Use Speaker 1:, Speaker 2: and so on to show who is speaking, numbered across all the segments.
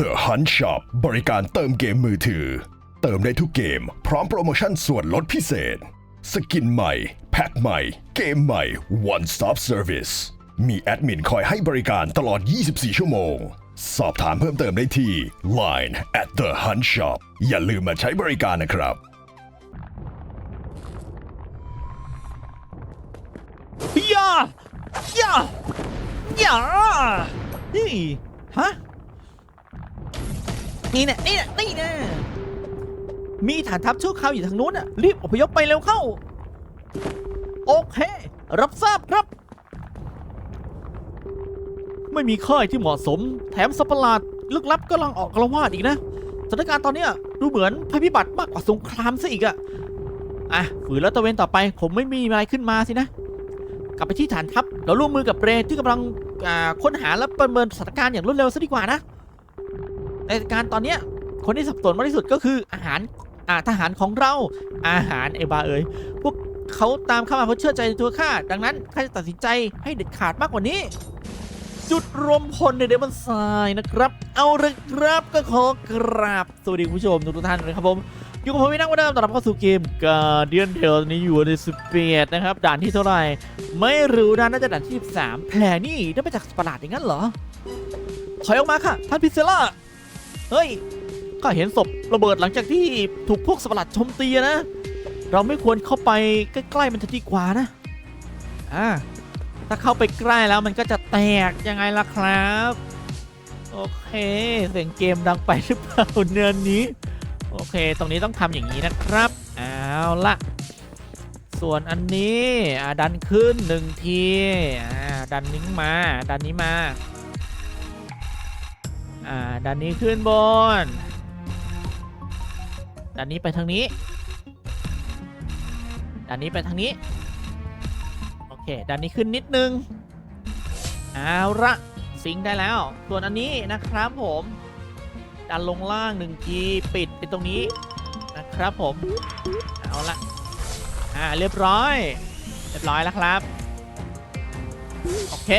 Speaker 1: The Hunt Shop บริการเติมเกมมือถือ เติมได้ทุกเกม พร้อมโปรโมชั่นส่วนลดพิเศษ สกินใหม่ แพ็คใหม่ เกมใหม่ One Stop Service มีแอดมินคอยให้บริการตลอด 24 ชั่วโมง สอบถามเพิ่มเติมได้ที่ Line at the Hunt Shop อย่าลืมมาใช้บริการนะครับ
Speaker 2: ย่าย่าย่านี่ฮะ นี่เนะนี่นะนี่นะมีฐานทัพชั่วคราวอยู่ทางนู้นอะรีบอพยพไปเร็วเข้า โอเค รับทราบครับ ไม่มีค่ายที่เหมาะสม แถมสัประหลาดลึกลับกำลังออกกระวาดอีกนะสถานการณ์ตอนนี้ดูเหมือนภัยพิบัติมากกว่าสงครามซะอีกอะอะฝืนแล้วตะเวนต่อไปผมไม่มีอะไรขึ้นมาสินะ กลับไปที่ฐานทัพแล้วร่วมมือกับเรที่กำลังค้นหาและประเมินสถานการณ์อย่างรวดเร็วซะดีกว่านะ ในสถานการณ์ตอนเนี้ยคนที่สับสนมากที่สุดก็คืออาหารอ่าทหารของเราอาหารไอบาเอ๋ยพวกเขาตามเข้ามาเพราะเชื่อใจในตัวข้าดังนั้นข้าจะตัดสินใจให้เด็ดขาดมากกว่านี้ จุดรวมพลในเดมอนไซน์นะครับ เอาละครับก็ขอกราบสวัสดีคุณผู้ชมทุกท่านนะครับผมอยู่กับผมพี่นักวันเดิมต้อนรับเข้าสู่เกมกาเดียนเทลนี้อยู่ในสเปียดนะครับ ด่านที่เท่าไหร่ ไม่รู้นะน่าจะด่านที่ 13 แผลนี่ได้มาจากสัตว์ประหลาดอย่างนั้นเหรอ ถอยออกมาค่ะ ท่านพิเซล่า เฮ้ยก็เห็นศพระเบิดหลังจากที่ถูกพวกสัตว์ประหลาดโจมตีอะนะ เราไม่ควรเข้าไปใกล้ๆมันจะดีกว่านะอ่าถ้าเข้าไปใกล้แล้วมันก็จะแตกยังไงล่ะครับ โอเค เสียงเกมดังไปหรือเปล่าเนือนนี้ โอเค ตรงนี้ต้องทำอย่างนี้นะครับเอาละส่วนอันนี้ดันขึ้นหนึ่งทีดันนิ้งมา ดันนี้มา อ่าดันนี้ขึ้นบนดันนี้ไปทางนี้ดันนี้ไปทางนี้ โอเคดันนี้ขึ้นนิดนึงเอาละสิงได้แล้ว ส่วนอันนี้นะครับผม ดันลงล่างหนึ่งทีปิดไปตรงนี้นะครับผม เอาละอ่าเรียบร้อย เรียบร้อยแล้วครับ โอเค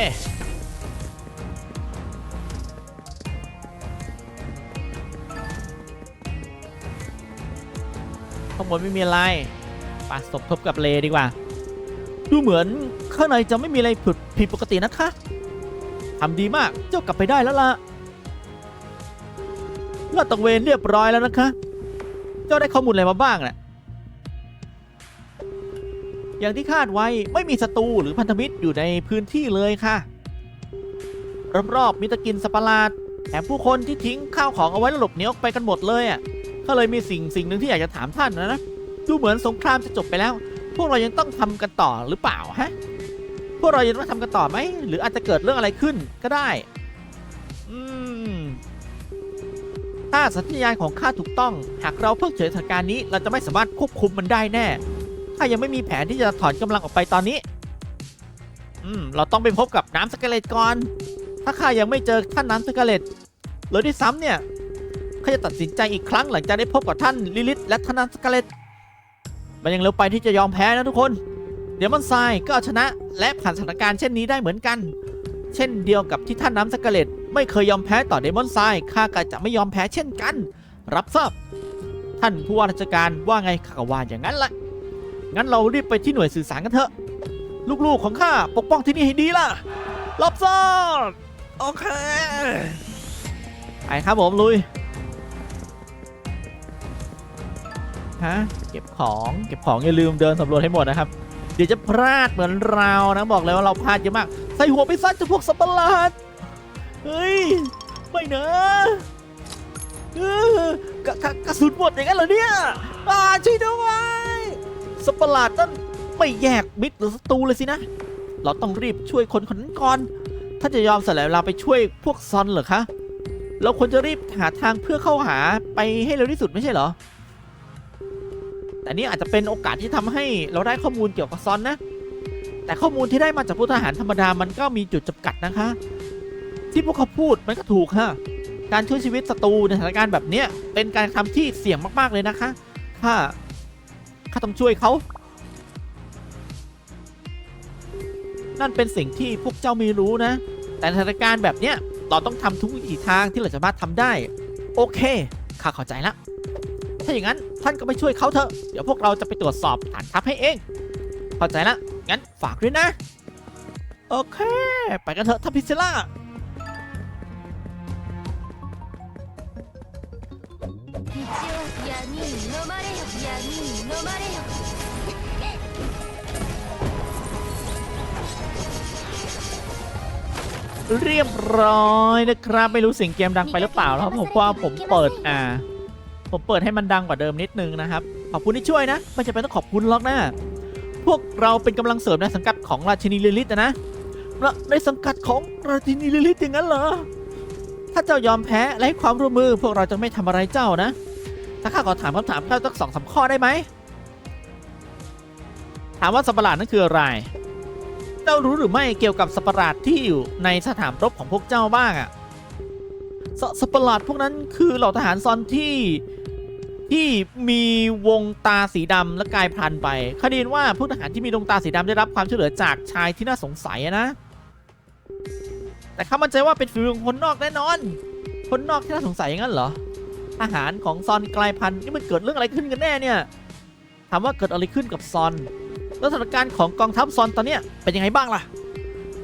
Speaker 2: ข้างบนไม่มีอะไรปาสมทบกับเลดีกว่า ดูเหมือนข้างในจะไม่มีอะไรผิดผิดปกตินะคะทำดีมากเจ้ากลับไปได้แล้วล่ะลาดตระเวนเรียบร้อยแล้วนะคะ เจ้าได้ข้อมูลอะไรมาบ้างน่ะอย่างที่คาดไว้ไม่มีศัตรูหรือพันธมิตรอยู่ในพื้นที่เลยค่ะ รอบๆมีตะกินสัตว์ประหลาดแถมผู้คนที่ทิ้งข้าวของเอาไว้แล้วหลบหนีออกไปกันหมดเลยอะ ก็เลยมีสิ่งสิ่งหนึ่งที่อยากจะถามท่านนะนะดูเหมือนสงครามจะจบไปแล้ว พวกเรายังต้องทำกันต่อหรือเปล่าฮะพวกเรายังต้องทำกันต่อไหมหรืออาจจะเกิดเรื่องอะไรขึ้นก็ได้ อืมถ้าสัญญาณของข้าถูกต้อง หากเราเพิกเฉยสถานการณ์นี้ เราจะไม่สามารถควบคุมมันได้แน่ข้ายังไม่มีแผนที่จะถอนกำลังออกไปตอนนี้ อืม เราต้องไปพบกับน้ำสกเลตก่อน ถ้าข้ายังไม่เจอท่านน้ำสกเลตหรือที่ซ้ำเนี่ย เขาจะตัดสินใจอีกครั้งหลังจากได้พบกับท่านลิลิตและท่านสกาเลตมันยังเร็วไปที่จะยอมแพ้นะทุกคน เดี๋ยวมันทรายก็เอาชนะและผ่านสถานการณ์เช่นนี้ได้เหมือนกัน เช่นเดียวกับที่ท่านน้ำสกาเลตไม่เคยยอมแพ้ต่อเดมอนไซด์ข้าก็จะไม่ยอมแพ้เช่นกัน รับทราบ ท่านผู้ว่าราชการว่าไงข้าก็ว่าอย่างนั้นแหละ งั้นเรารีบไปที่หน่วยสื่อสารกันเถอะ ลูกๆของข้าปกป้องที่นี่ให้ดีล่ะ รับทราบ โอเค ไปครับผมลุย ฮะเก็บของเก็บของอย่าลืมเดินสำรวจให้หมดนะครับ เดี๋ยวจะพลาดเหมือนเรานะบอกเลยว่าเราพลาดเยอะมาก ใส่หัวไปซัดจะพวกสัตว์ประหลาดเฮ้ยไม่นะเออกระกระสุนหมดอย่างนั้นเหรอเนี่ยอ่าช่วยด้วยสัตว์ประหลาดนั่นไม่แยกมิตรหรือศัตรูเลยสินะ เราต้องรีบช่วยคนคนนั้นก่อนถ้าจะยอมสละเวลาไปช่วยพวกซอนเหรอคะเราควรจะรีบหาทางเพื่อเข้าหาไปให้เร็วที่สุดไม่ใช่เหรอ แต่นี่อาจจะเป็นโอกาสที่ทำให้เราได้ข้อมูลเกี่ยวกับซอนนะ แต่ข้อมูลที่ได้มาจากผู้ทหารธรรมดามันก็มีจุดจำกัดนะคะ ที่พวกเขาพูดมันก็ถูกฮะการช่วยชีวิตศัตรูในสถานการณ์แบบเนี้ยเป็นการทำที่เสี่ยงมากๆเลยนะคะข้าข้าต้องช่วยเขา นั่นเป็นสิ่งที่พวกเจ้าไม่รู้นะ แต่สถานการณ์แบบเนี้ยเราต้องทำทุกวิถีทางที่เราสามารถทำได้ โอเคข้าเข้าใจละ ถ้าอย่างนั้นท่านก็ไปช่วยเขาเถอะ เดี๋ยวพวกเราจะไปตรวจสอบฐานทัพให้เอง เข้าใจละ งั้นฝากด้วยนะ โอเค ไปกันเถอะท่านพิเซล่าเรียบร้อยนะครับ ไม่รู้เสียงเกมดังไปหรือเปล่าครับผมว่าผมเปิดอ่า ผมเปิดให้มันดังกว่าเดิมนิดนึงนะครับ ขอบคุณที่ช่วยนะ ไม่จำเป็นต้องขอบคุณหรอกนะพวกเราเป็นกำลังเสริมในสังกัดของราชินีลิลิตนะนะในสังกัดของราชินีลิลิตอย่างนั้นเหรอ ถ้าเจ้ายอมแพ้และให้ความร่วมมือ พวกเราจะไม่ทำอะไรเจ้านะ ถ้าข้าขอถามคำถามข้าสักสองสามข้อได้ไหม ถามว่าสัประหลาดนั่นคืออะไร เจ้ารู้หรือไม่เกี่ยวกับสัประหลาดที่อยู่ในสถานรบของพวกเจ้าบ้างอะสสัประหลาดพวกนั้นคือเหล่าทหารซอนที่ ที่มีวงตาสีดำและกลายพันธุ์ไปคดีนว่าผู้ทหารที่มีดวงตาสีดำได้รับความช่วยเหลือจากชายที่น่าสงสัยนะ แต่ข้ามั่นใจว่าเป็นฝีมือของคนนอกแน่นอน คนนอกที่น่าสงสัยอย่างนั้นเหรอทหารของซอนกลายพันธุ์นี่มันเกิดเรื่องอะไรขึ้นกันแน่เนี่ยถามว่าเกิดอะไรขึ้นกับซอนแล้วสถานการณ์ของกองทัพซอนตอนเนี้ยเป็นยังไงบ้างล่ะ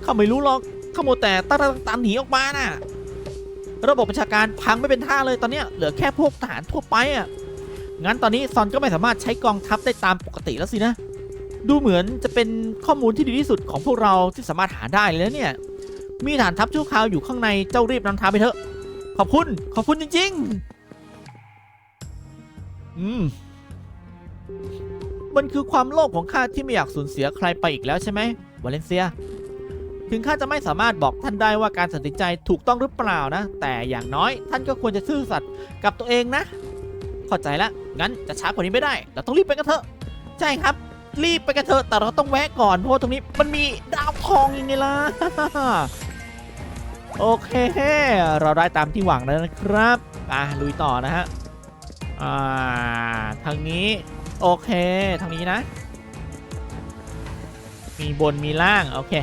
Speaker 2: ข้าไม่รู้หรอกข้าโมแต่ตาตามหนีออกมาน่ะ ระบบประชาการพังไม่เป็นท่าเลยตอนเนี้ยเหลือแค่พวกทหารทั่วไปอะ งั้นตอนนี้ซอนก็ไม่สามารถใช้กองทัพได้ตามปกติแล้วสินะ ดูเหมือนจะเป็นข้อมูลที่ดีที่สุดของพวกเราที่สามารถหาได้เลยนะเนี่ย มีฐานทัพชั่วคราวอยู่ข้างในเจ้ารีบนำทางไปเถอะ ขอบคุณ ขอบคุณจริง ๆ อืม มันคือความโลภของข้าที่ไม่อยากสูญเสียใครไปอีกแล้วใช่ไหมวาเลนเซีย ถึงข้าจะไม่สามารถบอกท่านได้ว่าการตัดสินใจถูกต้องหรือเปล่านะ แต่อย่างน้อยท่านก็ควรจะซื่อสัตย์กับตัวเองนะ เข้าใจละงั้นจะช้ากว่านี้ไม่ได้ เราต้องรีบไปกันเถอะ ใช่ครับ รีบไปกันเถอะ แต่เราต้องแวะก่อน เพราะว่าตรงนี้มันมีดาวทองยังไงล่ะ โอเค เราได้ตามที่หวังแล้วนะครับอะลุยต่อนะฮะ อ่า ทางนี้ โอเค ทางนี้นะ มีบนมีล่าง โอเค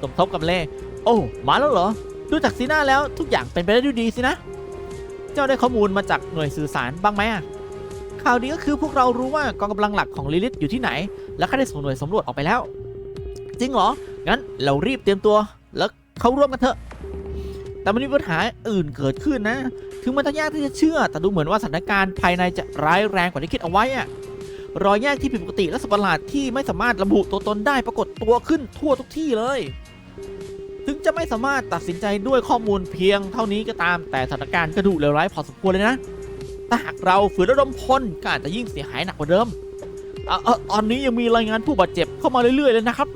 Speaker 2: สมทบกับเลขโอ้ มาแล้วเหรอ ดูจากสีหน้าแล้วทุกอย่างเป็นไปได้ด้วยดีสินะ เจ้าได้ข้อมูลมาจากหน่วยสื่อสารบ้างไหมอะข่าวดีก็คือพวกเรารู้ว่ากองกำลังหลักของลิลิตอยู่ที่ไหน และข้าได้ส่งหน่วยสำรวจออกไปแล้ว จริงเหรอ งั้นเรารีบเตรียมตัวแล้วเข้าร่วมกันเถอะ แต่มันมีปัญหาอื่นเกิดขึ้นนะ ถึงมันจะยากที่จะเชื่อ แต่ดูเหมือนว่าสถานการณ์ภายในจะร้ายแรงกว่าที่คิดเอาไว้อะรอยแยกที่ผิดปกติและสัตว์ประหลาดที่ไม่สามารถระบุตัวตนได้ปรากฏตัวขึ้นทั่วทุกที่เลย ถึงจะไม่สามารถตัดสินใจด้วยข้อมูลเพียงเท่านี้ก็ตามแต่สถานการณ์ก็ดูเลวร้ายพอสมควรเลยนะถ้าหากเราฝืนระดมพลก็อาจจะยิ่งเสียหายหนักกว่าเดิมเอ่อเอ่อตอนนี้ยังมีรายงานผู้บาดเจ็บเข้ามาเรื่อยๆเลยนะครับ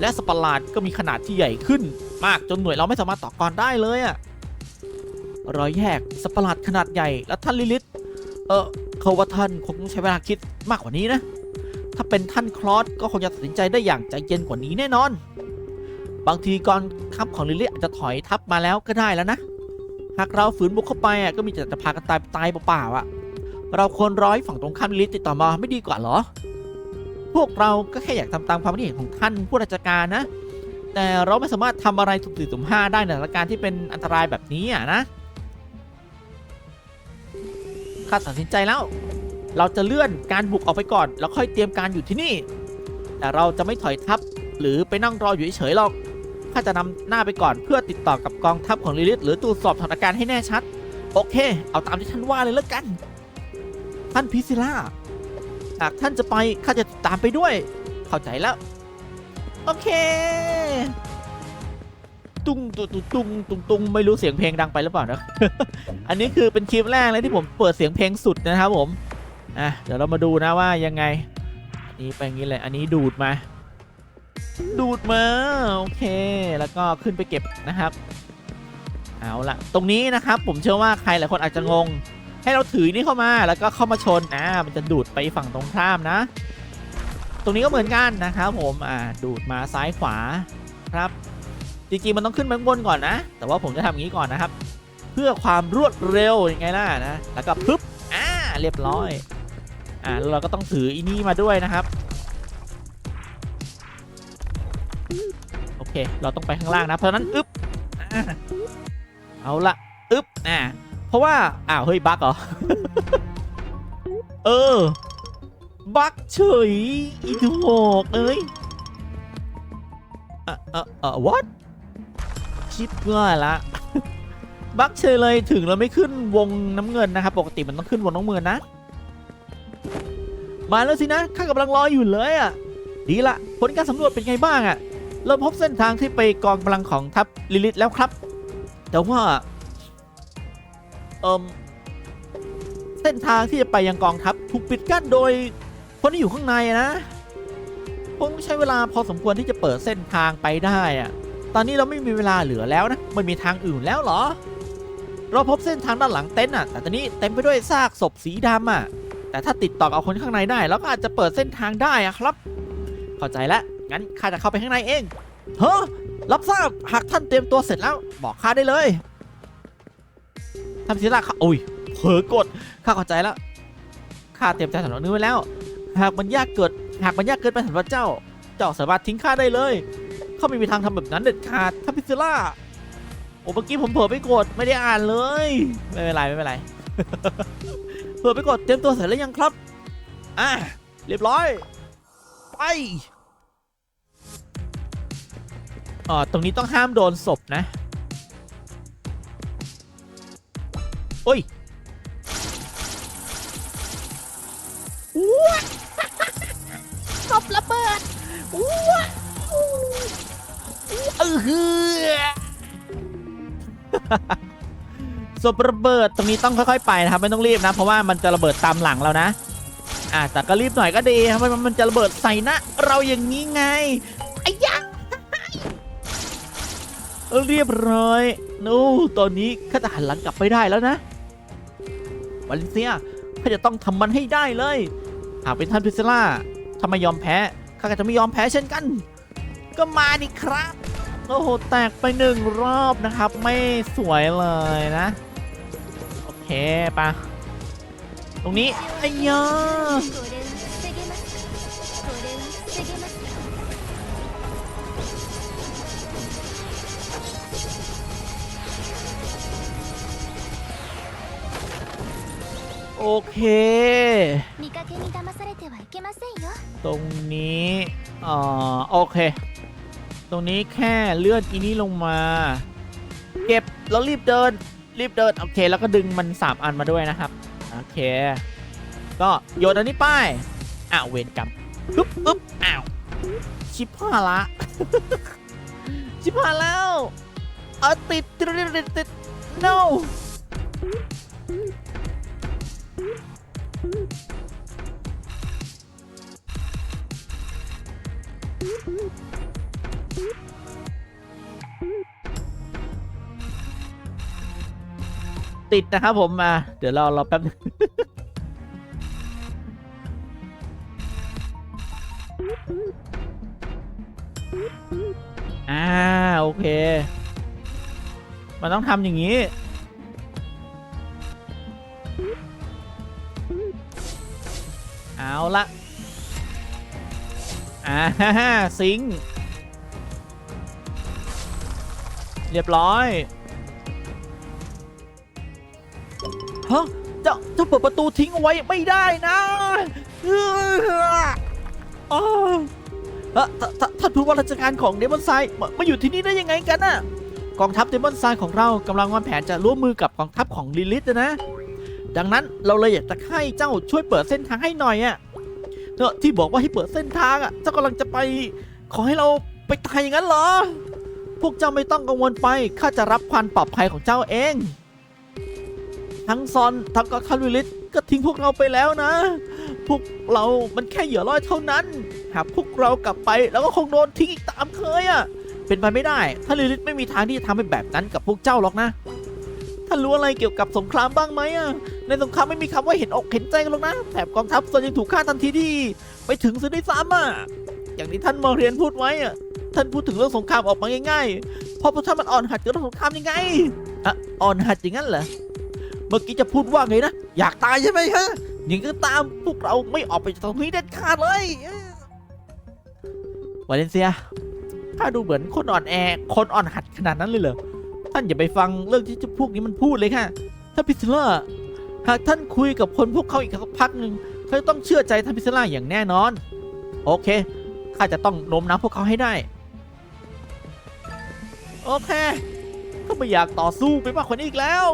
Speaker 2: และสัตว์ประหลาดก็มีขนาดที่ใหญ่ขึ้น มากจนหน่วยเราไม่สามารถต่อกรได้เลยอะรอยแยกสัตว์ประหลาดขนาดใหญ่และท่านลิลิตเออเขาว่าท่านคงใช้เวลาคิดมากกว่านี้นะ ถ้าเป็นท่านคลอสก็คงจะตัดสินใจได้อย่างใจเย็นกว่านี้แน่นอน บางทีกองทัพของลิลิอาจจะถอยทัพมาแล้วก็ได้แล้วนะ หากเราฝืนบุกเข้าไปอะก็มีแต่จะพากันตายตายเปล่าๆอะ เราควรร้อยฝั่งตรงข้ามลิลิตติดต่อมาไม่ดีกว่าเหรอ พวกเราก็แค่อยากทำตามความคิดเห็นของท่านผู้ราชการนะ แต่เราไม่สามารถทำอะไรสุ่มสี่สุ่มห้าได้ในสถานการณ์ที่เป็นอันตรายแบบนี้อะนะข้าตัดสินใจแล้ว เราจะเลื่อนการบุกออกไปก่อน แล้วค่อยเตรียมการอยู่ที่นี่ แต่เราจะไม่ถอยทัพหรือไปนั่งรออยู่เฉยๆหรอก ข้าจะนำหน้าไปก่อนเพื่อติดต่อกับกองทัพของลิลิตหรือตรวจสอบสถานการณ์ให้แน่ชัด โอเค เอาตามที่ท่านว่าเลยแล้วกัน ท่านพิซิล่าหากท่านจะไปข้าจะตามไปด้วย เข้าใจแล้ว โอเค ตุ้งตุ้งตุ้งตุ้งตุ้งตุงไม่รู้เสียงเพลงดังไปหรือเปล่านะอันนี้คือเป็นคลิปแรกเลยที่ผมเปิดเสียงเพลงสุดนะครับผมอะเดี๋ยวเรามาดูนะว่ายังไง อันนี้ไปงนี้เลยอันนี้ดูดมา ดูดมาโอเค แล้วก็ขึ้นไปเก็บนะครับ เอาละตรงนี้นะครับ ผมเชื่อว่าใครหลายคนอาจจะงง ให้เราถือนี่เข้ามาแล้วก็เข้ามาชนอ่ามันจะดูดไปฝั่งตรงข้ามนะ ตรงนี้ก็เหมือนกันนะครับผมอ่าดูดมาซ้ายขวาครับ จริงๆมันต้องขึ้นไปบนก่อนนะ แต่ว่าผมจะทำอย่างนี้ก่อนนะครับ เพื่อความรวดเร็วยังไงล่ะนะแล้วก็ปึ๊บอ่าเรียบร้อยอ่าเราก็ต้องถืออีนี่มาด้วยนะครับ เค เราต้องไปข้างล่างนะ เพราะนั้นอึ๊บเอาละอึ๊บอะเพราะว่า อ้าว เฮ้ย บั๊กเหรอ เออ บั๊กเฉย อีดอกเอ้ยอะอะอะ what ชิปว่าละบั๊กเฉยเลยถึงเราไม่ขึ้นวงน้ำเงินนะครับ ปกติมันต้องขึ้นวงน้ำเงินนะ มาแล้วสินะ ข้ากำลังรออยู่เลยอะ ดีละ ผลการสำรวจเป็นไงบ้างอะ เราพบเส้นทางที่ไปกองกำลังของทัพลิลิตแล้วครับ แต่ว่าเอ่มเส้นทางที่จะไปยังกองทัพถูกปิดกั้นโดยคนที่อยู่ข้างในนะคงใช้เวลาพอสมควรที่จะเปิดเส้นทางไปได้อะตอนนี้เราไม่มีเวลาเหลือแล้วนะไม่มีทางอื่นแล้วเหรอ เราพบเส้นทางด้านหลังเต็นท์อะ แต่ตอนนี้เต็มไปด้วยซากศพสีดำอะ แต่ถ้าติดต่อกับคนข้างในได้เราก็อาจจะเปิดเส้นทางได้อะครับ เข้าใจแล้ว งั้นข้าจะเข้าไปข้างในเอง เฮ้อรับทราบ หากท่านเตรียมตัวเสร็จแล้ว บอกข้าได้เลยทำศิลาข้าอุ้ยเผลอกด ข้าเข้าใจแล้ว ข้าเตรียมใจสำหรับนี้ไว้แล้ว หากมันยากเกิด หากมันยากเกินไปสำหรับเจ้า เจ้าสามารถทิ้งข้าได้เลย เขาไม่มีทางทำแบบนั้นเด็ดขาดท่านพิซิล่า โอ้เมื่อกี้ผมเผลอไปกดไม่ได้อ่านเลย ไม่เป็นไรไม่เป็นไร เผลอไปกดเตรียมตัวเสร็จแล้วยังครับ อะเรียบร้อย ไปอ๋อตรงนี้ต้องห้ามโดนศพนะโอ้ยว้าศพระเบิดว้าเออฮือศพระเบิดตรงนี้ต้องค่อยๆไปนะครับไม่ต้องรีบนะ เพราะว่ามันจะระเบิดตามหลังเรานะ อะแต่ก็รีบหน่อยก็ดีทำไมมันจะระเบิดใส่หนะเราอย่างนี้ไงไอ้ยักเรียบร้อยนู่ตอนนี้ข้าจะหันหลังกลับไปได้แล้วนะวาเลนเซียข้าจะต้องทำมันให้ได้เลยหากเป็นท่านพิซล่าถ้าไมยอมแพ้ข้าก็จะไม่ยอมแพ้เช่นกัน ก็มาดิครับโอ้โหแตกไปหนึ่งรอบนะครับ ไม่สวยเลยนะ โอเคปะ ตรงนี้ไอ้ยาโอเค ตรงนี้อ๋อโอเค ตรงนี้แค่เลื่อนอีนี้ลงมา เก็บแล้วรีบเดิน รีบเดิน โอเค แล้วก็ดึงมันสามอันมาด้วยนะครับ โอเค ก็โยนอันนี้ป้ายอ้าวเวรกรรมปึ๊บปึ๊บอ้าวชิบหายละชิบหายแล้วเอาติดติดติดติดติด ติดนะครับผมมา เดี๋ยวรอรอแป๊บนึงอ่าโอเค มันต้องทำอย่างนี้ เอาละอ่าฮ่าฮ่าซิง เรียบร้อย ฮะเจ้าเจ้าเปิดประตูทิ้งเอาไว้ไม่ได้นะอ้าวเอ่อท่าท่าท่านผู้ว่าราชการของเดมอนไซมามาอยู่ที่นี่ได้ยังไงกันน่ะ กองทัพเดมอนไซของเรากำลังวางแผนจะร่วมมือกับกองทัพของลิลิตนะ ดังนั้นเราเลยอยากจะให้เจ้าช่วยเปิดเส้นทางให้หน่อยอะเนอะที่บอกว่าให้เปิดเส้นทางอะเจ้ากำลังจะไป ขอให้เราไปตายอย่างนั้นเหรอ พวกเจ้าไม่ต้องกังวลไปข้าจะรับความปลอดภัยของเจ้าเอง ทั้งซอนทั้งก็คารุลิตก็ทิ้งพวกเราไปแล้วนะ พวกเรามันแค่เหยื่อล่อยเท่านั้น หากพวกเรากลับไปแล้วก็คงโดนทิ้งอีกตามเคยอะ่ะ เป็นไปไม่ได้ ถ้าลิลิตไม่มีทางที่จะทำให้แบบนั้นกับพวกเจ้าหรอกนะ ท่านรู้อะไรเกี่ยวกับสงครามบ้างไหมอะ ในสงครามไม่มีคำว่าเห็นอกเห็นใจกันหรอกนะ แถบกองทัพส่วนยังถูกฆ่าทันทีที่ ไปถึงซะด้วยซ้ำอะ อย่างที่ท่านมอเรียนพูดไว้อะ ท่านพูดถึงเรื่องสงครามออกมาง่ายๆเพราะพวกท่านมันอ่อนหัดกับเรื่องสงครามยังไง อะ อ่อนหัดอย่างนั้นเหรอ มื่อกี้จะพูดว่าไงนะ อยากตายใช่ไหมฮะย่างก็ตามพวกเราไม่ออกไปจากตรงนี้เด็ดขาดเลยวาเลนเซียข้าดูเหมือนคนอ่อนแอ คนอ่อนหัดขนาดนั้นเลยเหรอ ท่านอย่าไปฟังเรื่องที่พวกนี้มันพูดเลยค่ะท่านพิซล่าหากท่านคุยกับคนพวกเขาอีกสักพักหนึ่งเขาจะต้องเชื่อใจท่านพิซล่าอย่างแน่นอน โอเค ข้าจะต้องโน้มน้าวพวกเขาให้ได้ โอเค ก็ไม่อยากต่อสู้ไปมากกว่านี้อีกแล้ว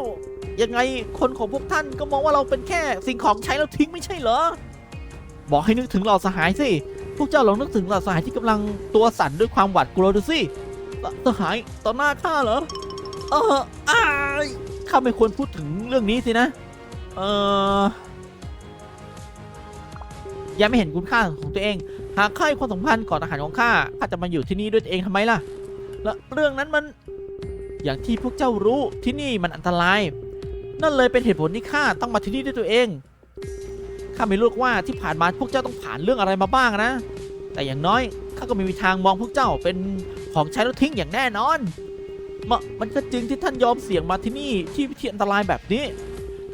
Speaker 2: ยังไงคนของพวกท่านก็มองว่าเราเป็นแค่สิ่งของใช้แล้วทิ้งไม่ใช่เหรอ บอกให้นึกถึงเหล่าสหายสิ พวกเจ้าลองนึกถึงเหล่าสหายที่กำลังตัวสั่นด้วยความหวาดกลัวดูสิสหายต่อหน้าข้าเหรอ เอออ้ายข้าไม่ควรพูดถึงเรื่องนี้สินะ เออยังไม่เห็นคุณค่าของตัวเอง หากข้าให้ความสำคัญก่อนอาหารของข้าข้าจะมาอยู่ที่นี่ด้วยตัวเองทำไมล่ะ และเรื่องนั้นมัน อย่างที่พวกเจ้ารู้ที่นี่มันอันตราย นั่นเลยเป็นเหตุผลที่ข้าต้องมาที่นี่ด้วยตัวเอง ข้าไม่รู้ว่าที่ผ่านมาพวกเจ้าต้องผ่านเรื่องอะไรมาบ้างนะ แต่อย่างน้อยข้าก็ไม่มีทางมองพวกเจ้าเป็นของใช้แล้วทิ้งอย่างแน่นอนมะมันก็จริงที่ท่านยอมเสี่ยงมาที่นี่ที่วิธีอันตรายแบบนี้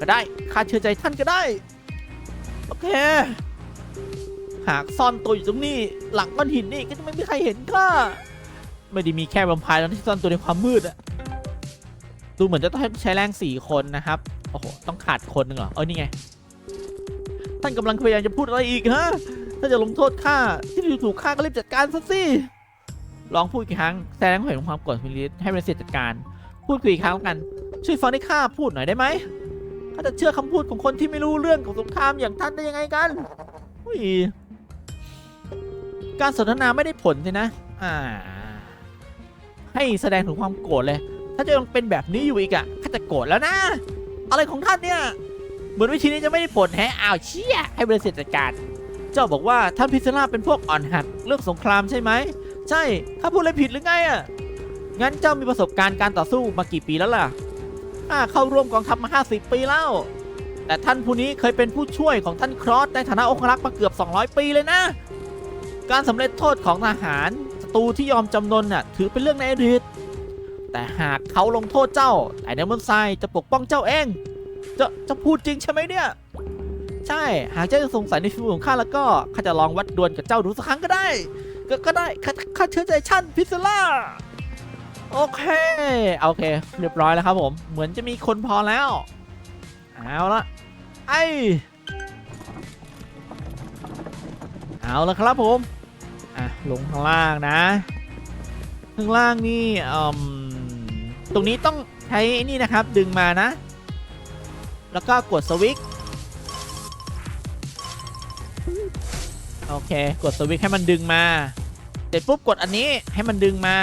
Speaker 2: ก็ได้ข้าเชื่อใจท่านก็ได้ โอเค หากซ่อนตัวอยู่ตรงนี้ หลังก้อนหินนี่ก็จะไม่มีใครเห็นข้าไม่ได้มีแค่แวมพร์แล้วที่ซ่อนตัวในความมืดอะ ดูเหมือนจะต้องใช้แรงสี่คนนะครับ โอ้โห ต้องขาดคนหนึ่งเหรอ เออนี่ไง ท่านกำลังพยายามจะพูดอะไรอีกฮะ ถ้าจะลงโทษข้าที่ดูถูกข้าก็รีบจัดการซะสิ ลองพูดอีกครั้งแสดงให้เห็นความโกรธมิลิสให้เป็นเสร็จจัดการ พูดคุยอีกครั้งแล้วกัน ช่วยฟังให้ข้าพูดหน่อยได้ไหมข้าจะเชื่อคำพูดของคนที่ไม่รู้เรื่องของสงครามอย่างท่านได้ยังไงกันอุ้ยการสนทนาไม่ได้ผลสินะ อ่า ให้แสดงถึงความโกรธเลย ถ้าจะยังเป็นแบบนี้อยู่อีกอะข้าจะโกรธแล้วนะ อะไรของท่านเนี่ย เหมือนวิธีนี้จะไม่ได้ผลแฮะอ้าวเชี่ยให้บริษัทจัดการ เจ้าบอกว่าท่านพิศราเป็นพวกอ่อนหัดเรื่องสงครามใช่ไหม ใช่ ข้าพูดอะไรผิดหรือไงอะงั้นเจ้ามีประสบการณ์การต่อสู้มากี่ปีแล้วล่ะข้าเข้าร่วมกองทัพมา 50 ปีแล้ว แต่ท่านผู้นี้เคยเป็นผู้ช่วยของท่านครอสในฐานะองครักษ์มาเกือบ 200 ปีเลยนะ การสำเร็จโทษของทหารศัตรูที่ยอมจำนนน่ะถือเป็นเรื่องในอดีต แต่หากเขาลงโทษเจ้าไอ้เดมอนไซจะปกป้องเจ้าเองจะจะพูดจริงใช่ไหมเนี่ย ใช่ หากเจ้าสงสัยในฝีมือของข้าแล้วก็ข้าจะลองวัดดวลกับเจ้าดูสักครั้งก็ได้ ก็ก็ได้ข้าข้าเชื่อใจชั่นพิซซ่าโอเคโอเค เรียบร้อยแล้วครับผมเหมือนจะมีคนพอแล้วเอาละไอเอาละครับผมอะลงข้างล่างนะข้างล่างนี่อืม ตรงนี้ต้องใช้นี่นะครับดึงมานะ แล้วก็กดสวิตช์โอเค กดสวิตช์ให้มันดึงมา เสร็จปุ๊บกดอันนี้ให้มันดึงมา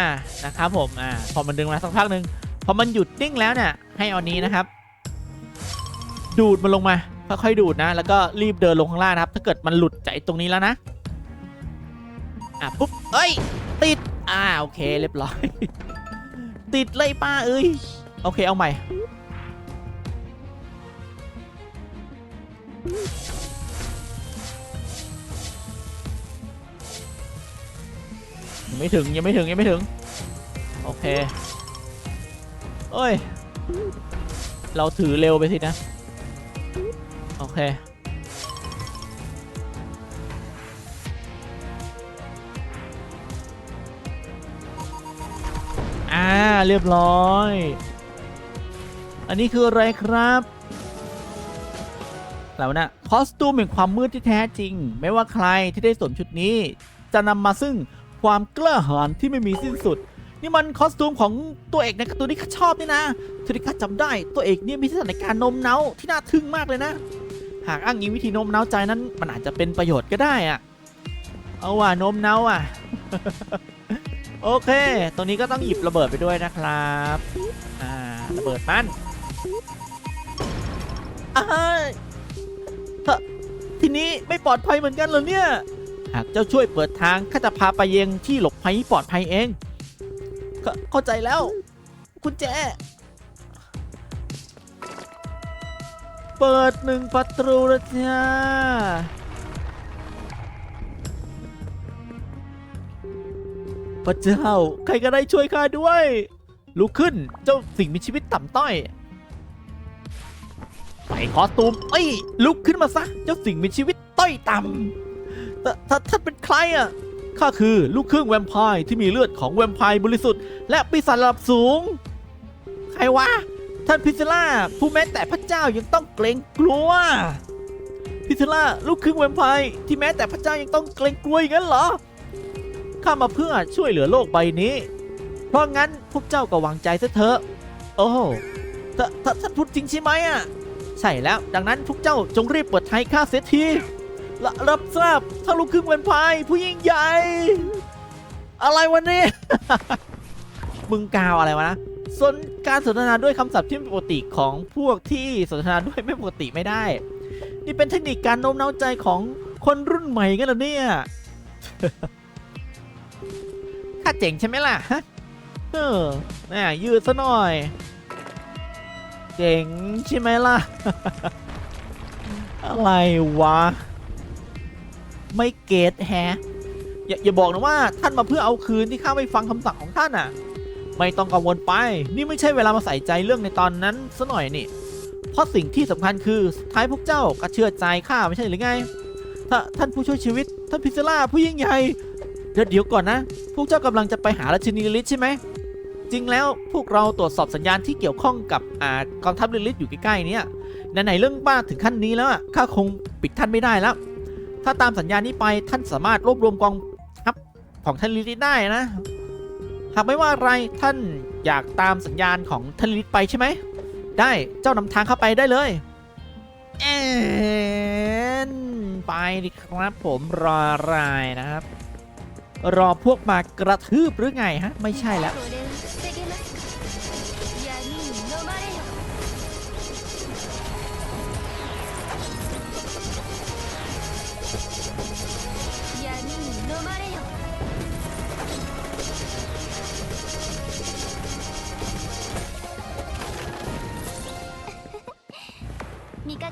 Speaker 2: นะครับผมอ่าพอมันดึงมาสักพักหนึ่งพอมันหยุดนิ่งแล้วเนี่ยให้เอานี้นะครับ ดูดมันลงมาค่อยๆดูดนะ แล้วก็รีบเดินลงข้างล่างนะครับ ถ้าเกิดมันหลุดจากตรงนี้แล้วนะอะปุ๊บเอ้ยติดอ่าโอเคเรียบร้อย ติดเลยป้าเอ้ย โอเคเอาใหม่ ยังไม่ถึงยังไม่ถึงยังไม่ถึง โอเคเอ้ย เราถือเร็วไปสินะ โอเค อ่าเรียบร้อย อันนี้คืออะไรครับแล้วนะคอสตูมแห่งความมืดที่แท้จริง ไม่ว่าใครที่ได้สวมชุดนี้ จะนำมาซึ่งความกล้าหาญที่ไม่มีสิ้นสุด นี่มันคอสตูมของตัวเอกในการ์ตูนที่ข้าชอบนี่นะที่ข้าจำได้ตัวเอกเนี่ยมีทักษในการโน้มน้าที่น่าทึ่งมากเลยนะ หากอ้างอิงวิธีโน้มน้าใจนั้น มันอาจจะเป็นประโยชน์ก็ได้อะเอาว่าโน้มน้าอะ โอเค ตรงนี้ก็ต้องหยิบระเบิดไปด้วยนะครับ อ่า ระเบิดมันอ้ายเฮ้อทีนี้ไม่ปลอดภัยเหมือนกันเหรอเนี่ย หากเจ้าช่วยเปิดทางข้าจะพาไปยังที่หลบภัยที่ปลอดภัยเองเข้าเข้าใจแล้ว คุณแจ เปิดหนึ่งประตูแล้วจ้า พระเจ้า ใครก็ได้ช่วยข้าด้วย ลุกขึ้นเจ้าสิ่งมีชีวิตต่ำต้อยใส่คอสตูมเอ้ยลุกขึ้นมาซะ เจ้าสิ่งมีชีวิตต้อยต่ำแต่ถ้าท่านเป็นใครอะข้าคือลูกครึ่งแวมไพร์ที่มีเลือดของแวมไพร์บริสุทธิ์ และปีศาจระดับสูง ใครวะ ท่านพิซล่าผู้แม้แต่พระเจ้ายังต้องเกรงกลัว พิซล่าลูกครึ่งแวมไพร์ที่แม้แต่พระเจ้ายังต้องเกรงกลัวอย่างนั้นเหรอ ข้ามาเพื่อช่วยเหลือโลกใบนี้ เพราะงั้นพวกเจ้าก็วางใจซะเถอะ โอ้ถ้าถ้าท่านพูดจริงใช่ไหมอะ ใช่แล้ว ดังนั้นพวกเจ้าจงรีบเปิดไทยข้าเสียทีละรับทราบถ้าลูกครึ่งแวมไพร์ผู้ยิ่งใหญ่ อะไรวะเนี่ยมึงกาวอะไรวะนะสนการสนทนาด้วยคำศัพท์ที่ไม่ปกติของพวกที่สนทนาด้วยไม่ปกติไม่ได้ นี่เป็นเทคนิคการโน้มน้าวใจของคนรุ่นใหม่กันเหรอเนี่ย ข้าเจ๋งใช่ไหมล่ะฮะเออน่ะยืดซะหน่อย เจ๋งใช่ไหมล่ะ อะไรวะ ไม่เกตแฮะอย่าอย่าบอกนะว่าท่านมาเพื่อเอาคืนที่ข้าไม่ฟังคำสั่งของท่านอะ ไม่ต้องกังวลไป นี่ไม่ใช่เวลามาใส่ใจเรื่องในตอนนั้นซะหน่อยนี่ เพราะสิ่งที่สำคัญคือสุดท้ายพวกเจ้าก็เชื่อใจข้าไม่ใช่หรือไงท่านผู้ช่วยชีวิตท่านพิซซ่าผู้ยิ่งใหญ่ เดี๋ยวเดี๋ยวก่อนนะ พวกเจ้ากำลังจะไปหาราชินีลิลิทใช่ไหม จริงแล้วพวกเราตรวจสอบสัญญาณที่เกี่ยวข้องกับอ่ากองทัพลิลิทอยู่ใกล้ๆเนี่ยไหนๆเรื่องบ้าถึงขั้นนี้แล้วอะข้าคงปิดท่านไม่ได้แล้ว ถ้าตามสัญญาณนี้ไปท่านสามารถรวบรวมกองทัพของท่านลิลิทได้นะ หากไม่ว่าอะไรท่านอยากตามสัญญาณของท่านลิลิทไปใช่ไหม ได้เจ้านำทางเข้าไปได้เลยเอ็นไปดิครับผมรออะไรนะครับ รอพวกมากระทืบหรือไงฮะ ไม่ใช่แล้ว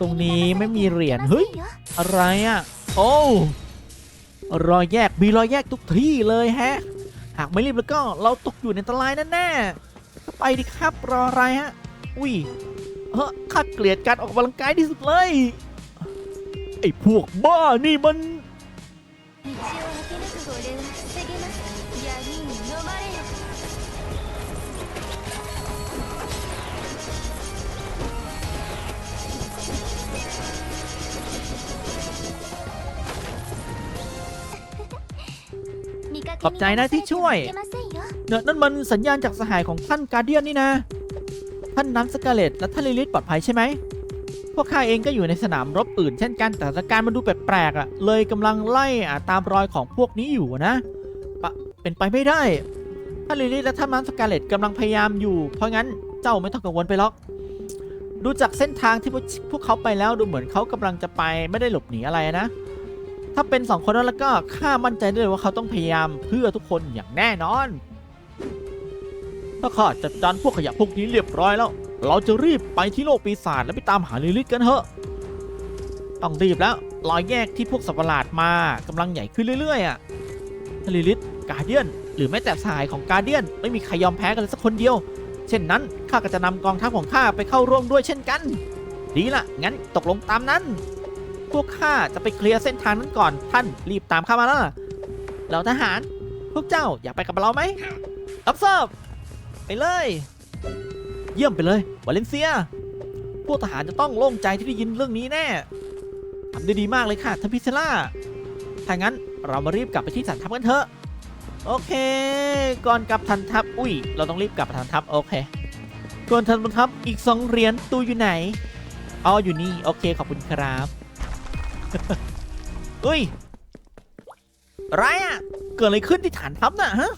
Speaker 2: ตรงนี้ไม่มีเหรียญเฮ้ย อะไรอะ โอ้ รอยแยกมีรอยแยกทุกที่เลยแฮะ หากไม่รีบแล้วก็เราตกอยู่ในอันตรายแน่ๆก็ไปดิครับรออะไรฮะ อุ้ยเฮ้อข้าเกลียดการออกกำลังกายที่สุดเลย ไอ้พวกบ้านี่มัน ขอบใจนะที่ช่วยเนี่ยนั่นมันสัญญาณจากสหายของท่านการเดียนนี่นะ ท่านนั้นสกาเลตและท่านลิลิตปลอดภัยใช่ไหม พวกข้าเองก็อยู่ในสนามรบอื่นเช่นกันแต่สถานการณ์มันดูแปลกๆอะ เลยกำลังไล่อะตามรอยของพวกนี้อยู่นะปะเป็นไปไม่ได้ ท่านลิลิตและท่านนั้นสกาเลตกำลังพยายามอยู่ เพราะงั้นเจ้าไม่ต้องกังวลไปหรอก ดูจากเส้นทางที่พวกพวกเขาไปแล้วดูเหมือนเขากำลังจะไปไม่ได้หลบหนีอะไรนะ ถ้าเป็นสองคนนั้นแล้วก็ข้ามั่นใจได้เลยว่าเขาต้องพยายามเพื่อทุกคนอย่างแน่นอน ถ้าข้าจัดการพวกขยะพวกนี้เรียบร้อยแล้ว เราจะรีบไปที่โลกปีศาจแล้วไปตามหาลิลิตกันเถอะต้องรีบแล้วรอยแยกที่พวกสัตว์ประหลาดมากำลังใหญ่ขึ้นเรื่อยๆอะลิลิตกาเดียน หรือแม้แต่สหายของกาเดียน ไม่มีใครยอมแพ้กันเลยสักคนเดียว เช่นนั้นข้าก็จะนำกองทัพของข้าไปเข้าร่วมด้วยเช่นกัน ดีละงั้นตกลงตามนั้น พวกข้าจะไปเคลียร์เส้นทางนั้นก่อน ท่านรีบตามข้ามาล่ะแล้วทหาร พวกเจ้าอยากไปกับเราไหมรับทราบไปเลย เยี่ยมไปเลยวาเลนเซีย พวกทหารจะต้องโล่งใจที่ได้ยินเรื่องนี้แน่ทำได้ดีมากเลยค่ะท่านพิเซล่า ถ้างั้นเรามารีบกลับไปที่ฐานทัพกันเถอะ โอเค ก่อนกลับฐานทัพ อุ้ย เราต้องรีบกลับฐานทัพ โอเคก่อนฐานทัพอีกสองเหรียญตูอยู่ไหนอ๋ออยู่นี่ โอเค ขอบคุณครับ เฮ้ยอะไรอะ เกิดอะไรขึ้นที่ฐานทัพน่ะฮะ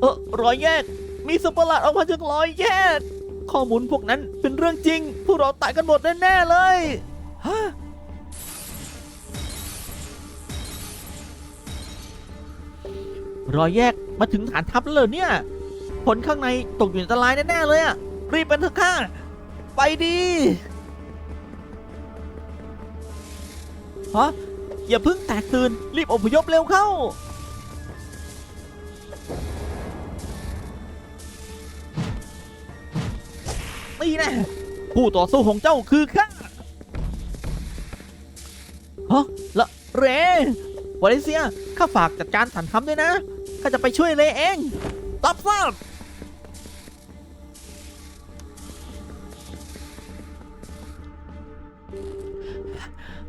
Speaker 2: เออรอยแยก มีสัตว์ประหลาดออกมาจากรอยแยก ข้อมูลพวกนั้นเป็นเรื่องจริง พวกเราตายกันหมดแน่ๆเลยฮะรอยแยกมาถึงฐานทัพแล้วเหรอเนี่ย ผลข้างในตกอยู่ในอันตรายแน่ๆเลยอะ รีบไปเถอะค่ะ ไปดี ฮะอย่าเพิ่งแตกตื่น รีบอพยพเร็วเข้า นี่แน่ผู้ต่อสู้ของเจ้าคือข้าฮะละเรวาเลเซีย ข้าฝากจัดการสันทำด้วยนะ ข้าจะไปช่วยเรเองรับซัาบ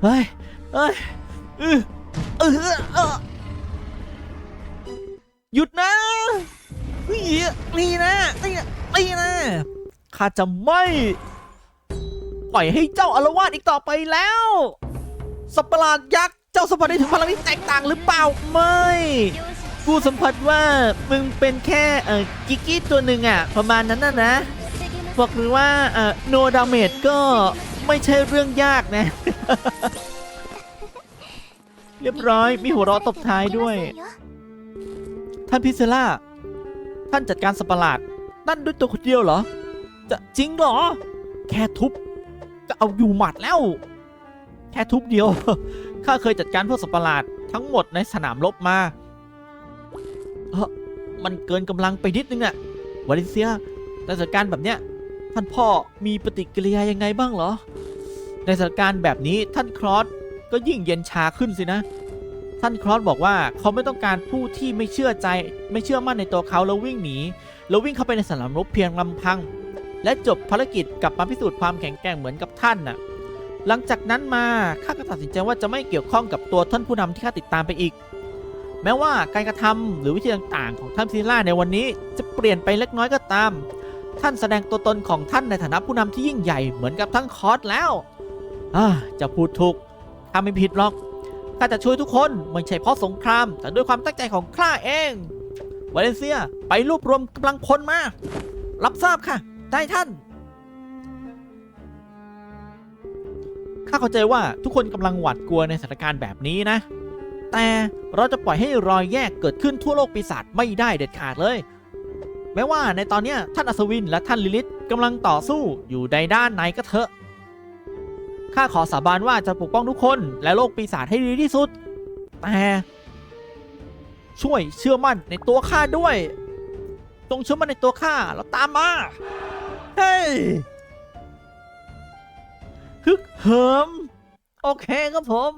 Speaker 2: เฮ้ย เอ้ยเออหยุดนะนี่นะนี่นี่นะข้าจะไม่ปล่อยให้เจ้าอารวาสอีกต่อไปแล้ว สัปหลาดยักษ์ เจ้าสัมผัสได้ถึงพลังที่แตกต่างหรือเปล่า ไม่ กูสัมผัสว่ามึงเป็นแค่เออกิกกี้ตัวหนึ่งอะประมาณนั้นนะนะบอกเลยว่าเอ่อโนดาเมจก็ไม่ใช่เรื่องยากนะ เรียบร้อย มีหัวเราะตบท้ายด้วย ท่านพิเซล่า ท่านจัดการสัตว์ประหลาด นั่นด้วยตัวคนเดียวเหรอ จะจริงเหรอ แค่ทุบ ก็เอาอยู่หมัดแล้ว แค่ทุบเดียว ข้าเคยจัดการพวกสัตว์ประหลาดทั้งหมดในสนามรบมาเออมันเกินกำลังไปนิดนึงอะวาเลนเซียในสถานการณ์แบบเนี้ย ท่านพ่อมีปฏิกิริยายังไงบ้างเหรอ ในสถานการณ์แบบนี้ท่านครอส ก็ยิ่งเย็นชาขึ้นสินะ ท่านครอสบอกว่าเขาไม่ต้องการผู้ที่ไม่เชื่อใจ ไม่เชื่อมั่นในตัวเขาแล้ววิ่งหนีแล้ววิ่งเข้าไปในสนามรบเพียงลำพัง และจบภารกิจกับมาพิสูจน์ความแข็งแกร่งเหมือนกับท่านน่ะ หลังจากนั้นมาข้าก็ตัดสินใจว่าจะไม่เกี่ยวข้องกับตัวท่านผู้นำที่ข้าติดตามไปอีก แม้ว่าการกระทำหรือวิธีต่างๆ ของท่านซิล่าในวันนี้จะเปลี่ยนไปเล็กน้อยก็ตามท่านแสดงตัวตนของท่านในฐานะผู้นำที่ยิ่งใหญ่เหมือนกับท่านคอร์สแล้วอ่าจะพูดถูก ข้าไม่ผิดหรอกข้าจะช่วยทุกคนไม่ใช่เพราะสงคราม แต่ด้วยความตั้งใจของข้าเองวาเลนเซียไปรวบรวมกำลังพลมา รับทราบค่ะ ได้ท่าน ข้าเข้าใจว่าทุกคนกำลังหวาดกลัวในสถานการณ์แบบนี้นะ แต่เราจะปล่อยให้รอยแยกเกิดขึ้นทั่วโลกปีศาจไม่ได้เด็ดขาดเลย แม้ว่าในตอนนี้ท่านอัศวินและท่านลิลิตกำลังต่อสู้อยู่ในด้านไหนก็เถอะ ข้าขอสาบานว่าจะปกป้องทุกคนและโลกปีศาจให้ดีที่สุด แต่ช่วยเชื่อมั่นในตัวข้าด้วย จงเชื่อมั่นในตัวข้าแล้วตามมา เฮ้ยฮึกเหิม โอเคครับผม